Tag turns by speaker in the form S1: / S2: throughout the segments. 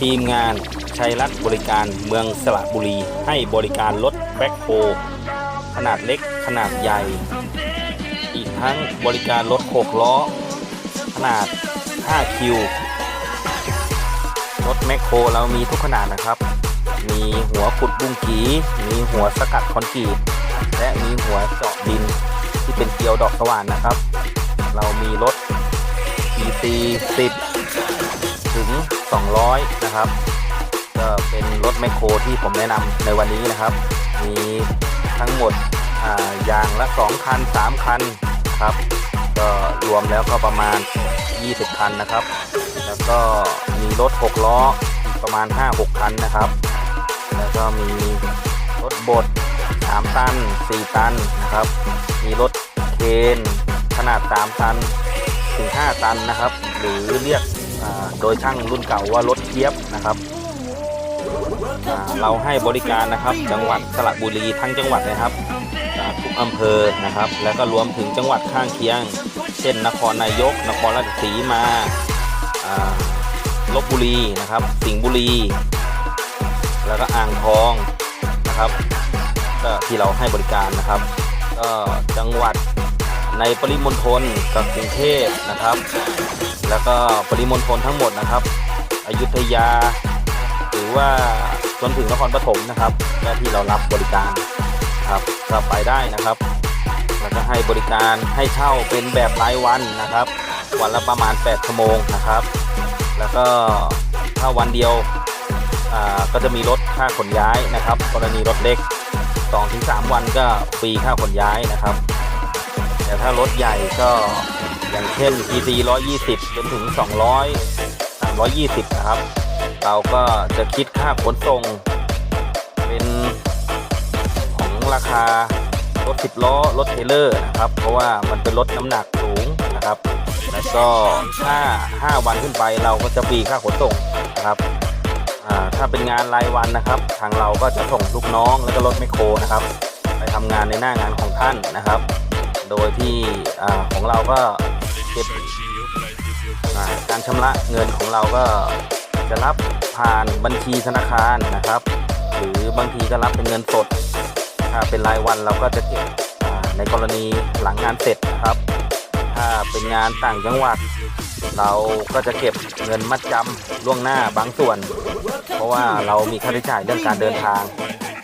S1: ทีมงานชัยรัฐบริการเมืองสระบุรี ให้บริการรถแบ็คโฮขนาดเล็กขนาดใหญ่ อีกทั้งบริการรถหกล้อ ขนาด 5 คิว รถแมคโครเรามีทุกขนาดนะครับ มีหัวขุดบุ้งกี มีหัวสกัดคอนกรีต และมีหัวเจาะดินที่เป็นเกลียวดอกสว่านนะครับ เรามีรถ EC 10 200 นะครับ ก็เป็นรถแมคโครที่ผมแนะนำในวันนี้นะครับ มีทั้งหมดอยางละ 2 คัน 3 คันครับ ก็รวมแล้วก็ประมาณ 20 คันนะครับ แล้วก็มีรถ 6 ล้ออีกประมาณ 5-6 คันนะครับ แล้วก็มีรถบด 3 ตัน 4 ตันนะครับ มีรถเคนขนาด 3 ตันถึง 5 ตันนะครับ หรือเรียก โดยช่างรุ่นเก่าว่ารถเทียบนะครับ เราให้บริการนะครับ จังหวัดสระบุรีทั้งจังหวัดนะครับทุกอำเภอนะครับ แล้วก็รวมถึงจังหวัดข้างเคียง เช่นนครนายก นครราชสีมาอ่าลบบุรีนะครับ สิงห์บุรี แล้วก็อ่างทองนะครับก็ที่เราให้บริการนะครับก็จังหวัดในปริมณฑลกับกรุงเทพนะครับ แล้วก็ปริมณฑลทั้งหมดนะครับอยุธยา หรือว่าจนถึงนครปฐมนะครับก็ที่เรารับบริการครับก็ไปได้นะครับแล้วก็ให้บริการให้เช่าเป็นแบบรายวันนะครับ วันละประมาณ8ชั่วโมงนะครับ แล้วก็ถ้าวันเดียวก็จะมีรถค่าขนย้ายนะครับ กรณีรถเล็ก 2-3 วันก็ฟรีค่าขนย้ายนะครับ แต่ถ้ารถใหญ่ก็ อย่างเช่น EC 120 จนถึง 200 320 นะครับ เราก็จะคิดค่าขนส่ง เป็นของราคารถ 10 ล้อ รถเทรลเลอร์นะครับ เพราะว่ามันเป็นรถน้ำหนักสูงนะครับ แล้วก็ถ้า 5 วันขึ้นไปเราก็จะฟรีค่าขนส่งนะครับถ้าเป็นงานรายวันนะครับ ทางเราก็จะส่งลูกน้องแล้วก็รถไมโครนะครับ ไปทำงานในหน้างานของท่านนะครับ โดยที่ของเราก็ เก็บอ่าการชำระเงินของเราก็จะรับผ่านบัญชีธนาคารนะครับ หรือบางทีก็รับเป็นเงินสดถ้าเป็นรายวันเราก็จะเก็บในกรณีหลังงานเสร็จนะครับ ถ้าเป็นงานต่างจังหวัด เราก็จะเก็บเงินมัดจำล่วงหน้าบางส่วน เพราะว่าเรามีค่าใช้จ่ายเรื่องการเดินทาง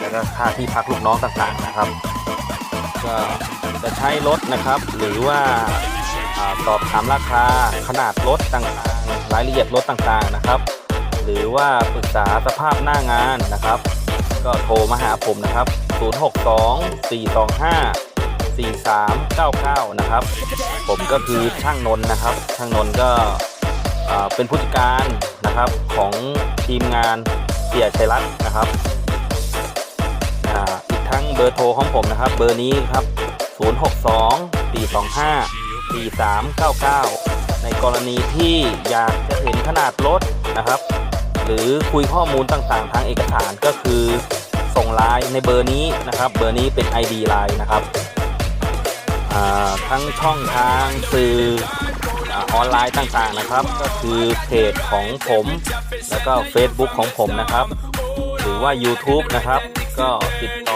S1: แล้วก็ค่าที่พักลูกน้องต่างๆนะครับ ก็จะใช้รถนะครับ หรือว่า สอบถามราคาขนาดรถต่างๆ รายละเอียดรถต่างๆนะครับ หรือว่าปรึกษาสภาพหน้างานนะครับ ก็โทรมาหาผมนะครับ 062 425 4399 นะครับ ผมก็คือช่างนนท์นะครับ ช่างนนท์ก็เป็นผู้จัดการนะครับของทีมงานเสียชัยรัตน์นะครับอ่าอีกทั้งเบอร์โทรของผมนะครับ เบอร์นี้ครับ 062 425 4399 ในกรณีที่อยากจะเห็นขนาดรถนะครับ หรือคุยข้อมูลต่างๆ ทางเอกสารก็คือส่งไลน์ในเบอร์นี้นะครับ เบอร์นี้เป็น ID ไลน์นะครับทั้งช่องทางสื่อออนไลน์ต่างๆนะครับ ก็คือเพจของผม แล้วก็ Facebook ของผมนะครับ หรือว่า YouTube นะครับ ก็ติดต่อ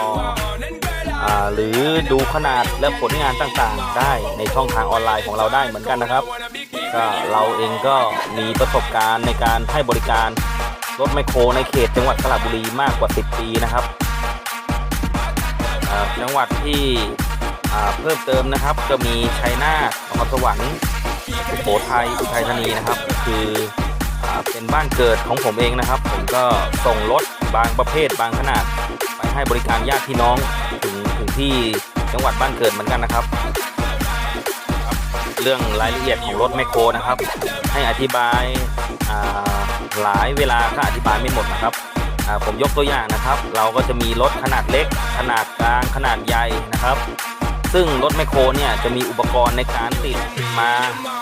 S1: หรือดูขนาดและผลงานต่างๆ ได้ในช่องทางออนไลน์ของเราได้เหมือนกันนะครับก็เราเองก็มีประสบการณ์ในการให้บริการรถไมโครในเขตจังหวัดสระบุรีมากกว่า 10 ปีนะครับจังหวัดที่เพิ่มเติมนะครับ ก็มีชัยนาทนครสวรรค์สุโขทัยอุทัยธานีนะครับ คืออเป็นบ้านเกิดของผมเองนะครับ ผมก็ส่งรถบางประเภทบางขนาด ไปให้บริการญาติพี่น้อง ที่จังหวัดบ้านเกิดเหมือนกันนะครับ เรื่องรายละเอียดของรถแมคโครนะครับ ให้อธิบายาหลายเวลาก็อธิบายไม่หมดนะครับผมยกตัวอย่างนะครับ เราก็จะมีรถขนาดเล็ก ขนาดกลางขนาดใหญ่นะครับ ซึ่งรถแมคโครเนี่ยจะมีอุปกรณ์ในการติดมา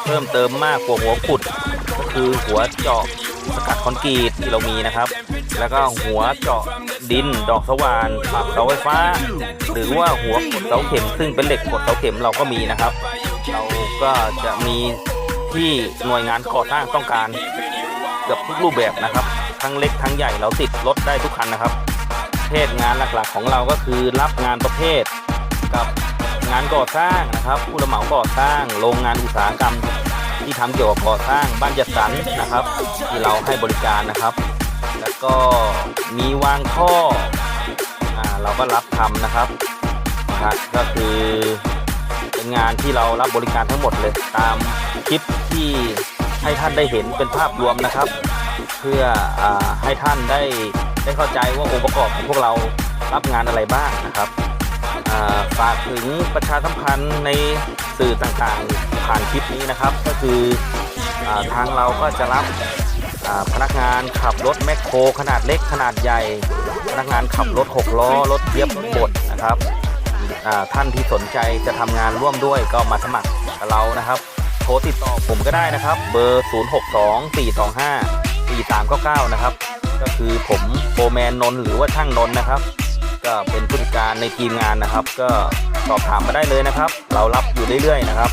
S1: เพิ่มเติมมากกว่าหัวขุด ก็คือหัวเจาะ สกัดคอนกรีตที่เรามีนะครับ แล้วก็หัวเจาะดินดอกสว่านปักเสาไฟฟ้า หรือว่าหัวกดเสาเข็ม ซึ่งเป็นเหล็กกดเสาเข็มเราก็มีนะครับ เราก็จะมีที่หน่วยงานก่อสร้างต้องการเกือบทุกรูปแบบนะครับ ทั้งเล็กทั้งใหญ่เราติดรถได้ทุกคันนะครับประเภทงานหลักๆของเราก็คือรับงานประเภทกับงานก่อสร้างนะครับผู้รับเหมาก่อสร้างโรงงานอุตสาหกรรม ที่ทำเกี่ยวกับก่อสร้างบ้านจัดสรรนะครับ ที่เราให้บริการนะครับ แล้วก็มีวางท่ออ่าเราก็รับทำนะครับนะฮะก็คือเป็นงานที่เรารับบริการทั้งหมดเลยตามคลิปที่ให้ท่านได้เห็นเป็นภาพรวมนะครับ เพื่ออให้ท่านได้ได้เข้าใจว่าองค์ประกอบของพวกเรารับงานอะไรบ้างนะครับ ฝากถึงประชาสัมพันธ์ในสื่อต่างๆ ผ่านคลิปนี้นะครับ ก็คืออทางเราก็จะรับพนักงานขับรถแมคโคร ขนาดเล็กขนาดใหญ่ พนักงานขับรถหกล้อรถเทียบบดนะครับท่านที่สนใจจะทำงานร่วมด้วยก็มาสมัครกับเรานะครับโทรติดต่อผมก็ได้นะครับ เบอร์ 0 6 2 4 2 5 4 3 9 9 นะครับ ก็คือผมโฟร์แมนนนหรือว่าช่างนนนะครับ ก็เป็นผู้จัดการในทีมงานนะครับ ก็สอบถามมาได้เลยนะครับ เรารับอยู่เรื่อยๆนะครับ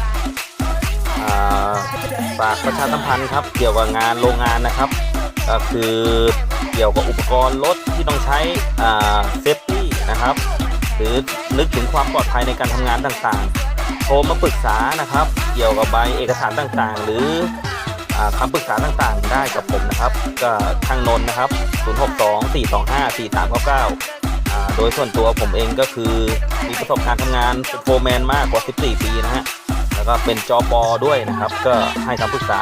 S1: ฝากประชาสัมพันธ์ครับ เกี่ยวกับงานโรงงานนะครับ ก็คือเกี่ยวกับอุปกรณ์รถที่ต้องใช้เซฟตี้นะครับ หรือนึกถึงความปลอดภัยในการทำงานต่างๆ โทรมาปรึกษานะครับ เกี่ยวกับใบเอกสารต่างๆ หรืออาคำปรึกษาต่างๆ ได้กับผมนะครับ ก็ทางนนนะครับ 062 425 4399อ่า โดยส่วนตัวผมเองก็คือมีประสบการณ์ทำงานเป็นโฟร์แมนมากกว่า 14 ปีนะฮะ แล้วก็เป็นจอปอด้วยนะครับ ก็ให้คำปรึกษา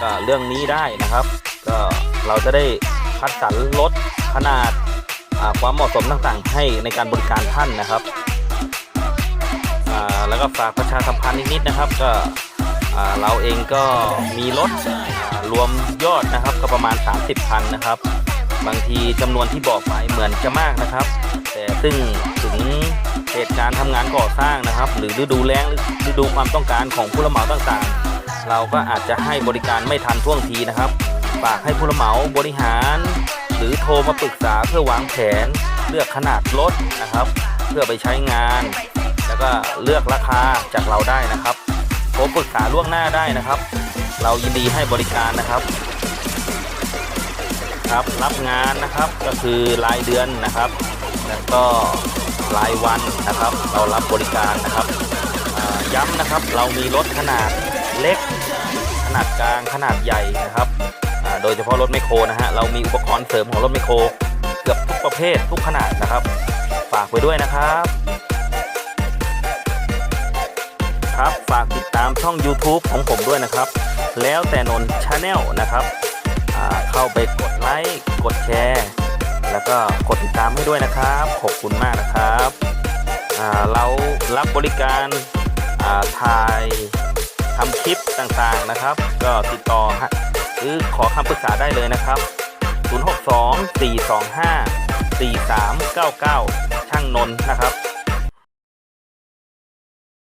S1: ก็เรื่องนี้ได้นะครับ ก็เราจะได้คัดสรรรถขนาดความเหมาะสมต่างๆ ให้ในการบริการท่านนะครับแล้วก็ฝากประชาสัมพันธ์นิดๆนะครับ ก็เราเองก็มีรถรวมยอดนะครับก็ประมาณ 30คันนะครับ บางทีจำนวนที่บอกไปเหมือนจะมากนะครับ แต่ซึ่งถึงเหตุการณ์ทำงานก่อสร้างนะครับ หรือฤดูแล้งหรือฤดูความต้องการของผู้รับเหมาต่างๆ เราก็อาจจะให้บริการไม่ทันท่วงทีนะครับฝากให้ผู้รับเหมาบริหาร หรือโทรมาปรึกษาเพื่อวางแผน เลือกขนาดรถนะครับ เพื่อไปใช้งาน แล้วก็เลือกราคาจากเราได้นะครับโทรปรึกษาล่วงหน้าได้นะครับ เรายินดีให้บริการนะครับ ครับ รับงานนะครับก็คือรายเดือนนะครับ แล้วก็รายวันนะครับ เรารับบริการนะครับย้ำนะครับเรามีรถขนาดเล็ก ขนาดกลางขนาดใหญ่นะครับโดยเฉพาะรถไมโครนะฮะเรามีอุปกรณ์เสริมของรถไมโครเกือบทุกประเภททุกขนาดนะครับ ฝากไว้ด้วยนะครับครับฝากติดตามช่อง YouTube ของผมด้วยนะครับ แล้วแต่นนชาแนลนะครับ เข้าไปกดไลค์กดแชร์ แล้วก็กดติดตามให้ด้วยนะครับ ขอบคุณมากนะครับเรารับบริการาถ่ายทำคลิปต่างๆนะครับ ก็ติดต่อหรือขอคำปรึกษาได้เลยนะครับ 062 425 4399 ช่างนนท์นะครับ